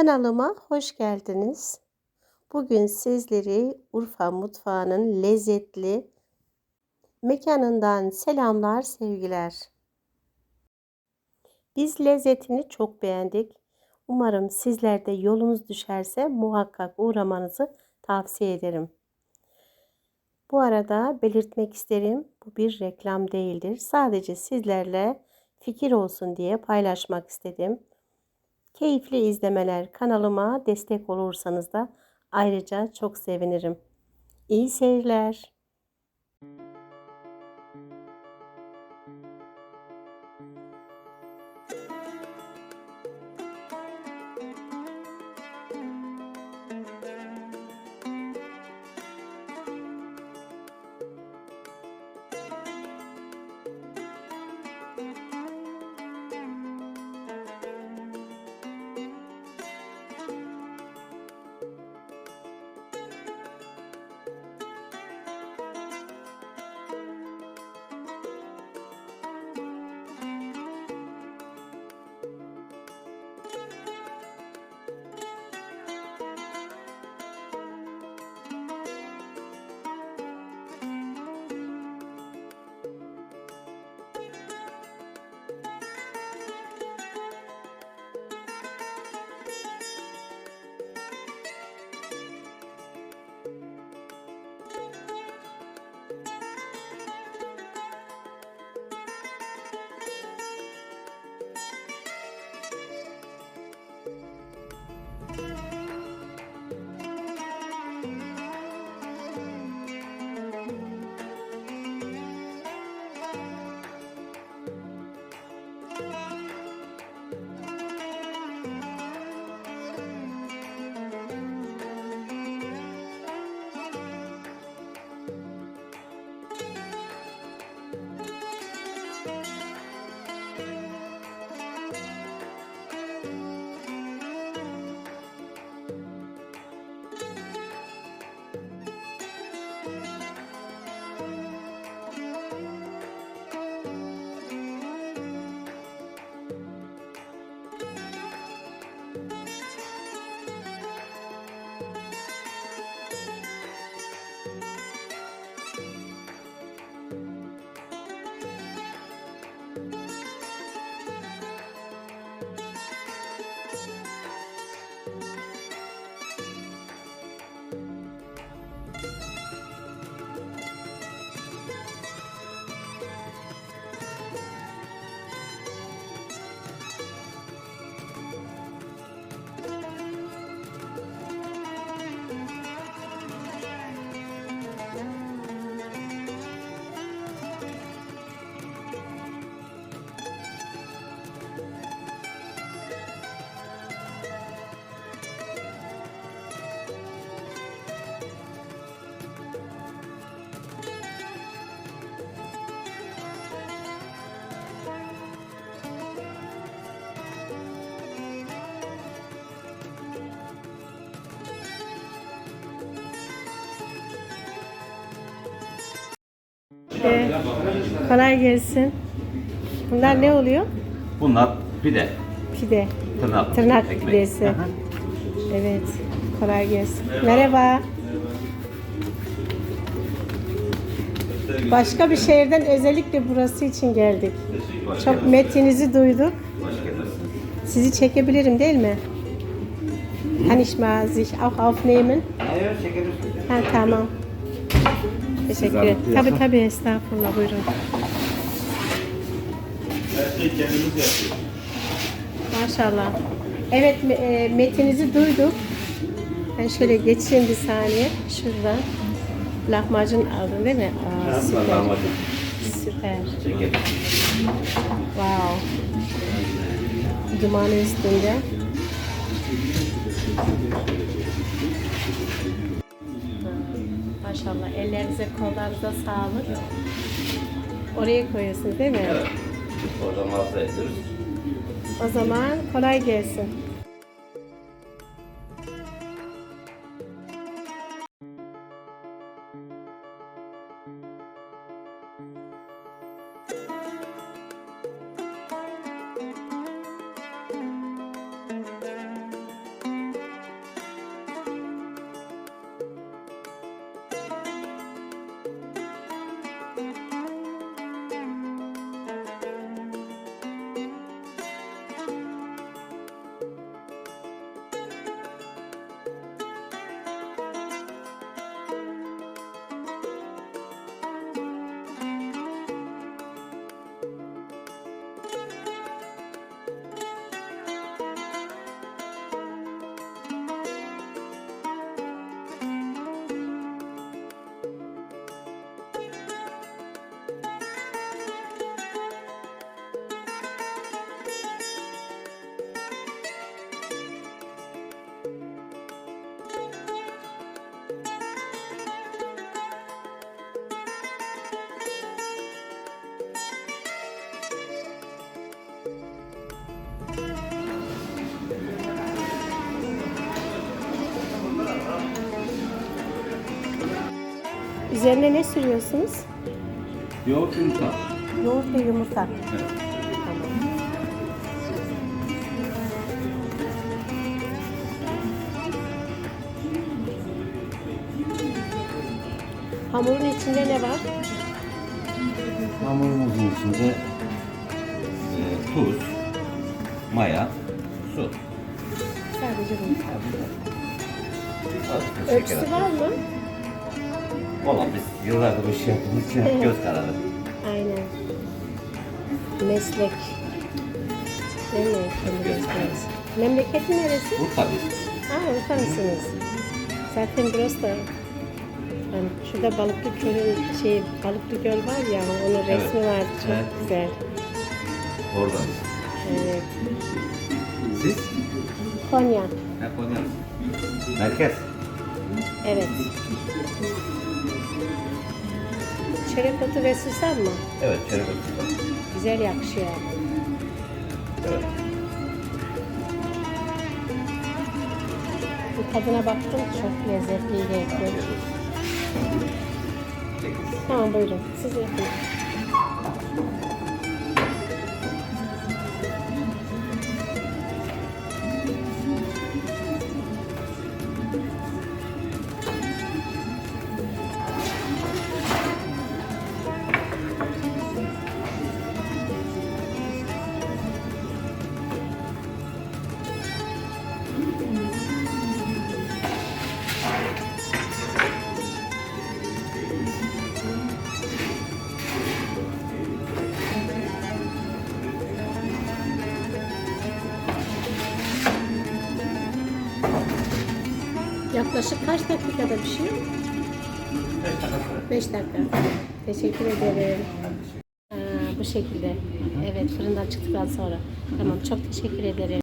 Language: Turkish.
Kanalıma hoş geldiniz. Bugün sizleri Urfa mutfağının lezzetli mekanından selamlar, sevgiler. Biz lezzetini çok beğendik. Umarım sizler de yolunuz düşerse muhakkak uğramanızı tavsiye ederim. Bu arada belirtmek isterim bu bir reklam değildir. Sadece sizlerle fikir olsun diye paylaşmak istedim. Keyifli izlemeler kanalıma destek olursanız da ayrıca çok sevinirim. İyi seyirler. Ee, kolay gelsin. Bunlar ne oluyor? Bunlar pide, Pide. tırnak, Tırnak ekmek. pidesi. Aha. Evet. Kolay gelsin. Merhaba. Başka bir şehirden özellikle burası için geldik. Çok metinizi duyduk. Hoş geldiniz. Sizi çekebilirim değil mi? Kann ich mal sich auch aufnehmen? Evet, çekeriz. Ha, tamam. Teşekkür ederim. Tabii tabii estağfurullah buyurun. Her şeyi kendimiz yapıyoruz. Maşallah. Evet e, metinizi duyduk. Ben şöyle geçeyim bir saniye. Şuradan. Lahmacun aldın değil mi? Aa, süper. lahmacun. Süper. Wow. Dumanı üstünde. Maşallah. Ellerinize kollarınıza sağlık. Oraya koyuyorsunuz değil mi? Evet. Oradan hasta ediyoruz. O zaman kolay gelsin. Üzerine ne sürüyorsunuz? Yoğurt yumurta. Yoğurt ve yumurta. Evet. Tamam. Hamurun içinde ne var? Hamurumuzun içinde e, tuz, maya, su. Sadece bu. Ölçüsü var mı? Olan biz yıllardır bu işi yaptığımız için Evet. göz kararı. Aynen. Meslek. Değil mi? Mesleğiniz. Memleketin neresi? Urfa biz. Aa, Urfa mısınız? Zaten burası da yani şurada balıklı gölün şey balıklı göl var ya onun Evet. resmi vardı çok Evet. güzel. Oradan. Evet. Siz? Konya. Ne Konya? Merkez. Evet. Çörek otu ve susam mı? Evet, çörek otu. Güzel yakışıyor. Evet. Bu tadına baktım çok lezzetliydi. Olsun. Sekiz. Tamam buyurun. Siz yapın. Yaklaşık kaç dakikada pişiyor? Beş dakika 5 sonra. dakika. Teşekkür ederim. Aa, bu şekilde. Evet fırından çıktıktan sonra. Tamam çok teşekkür ederim.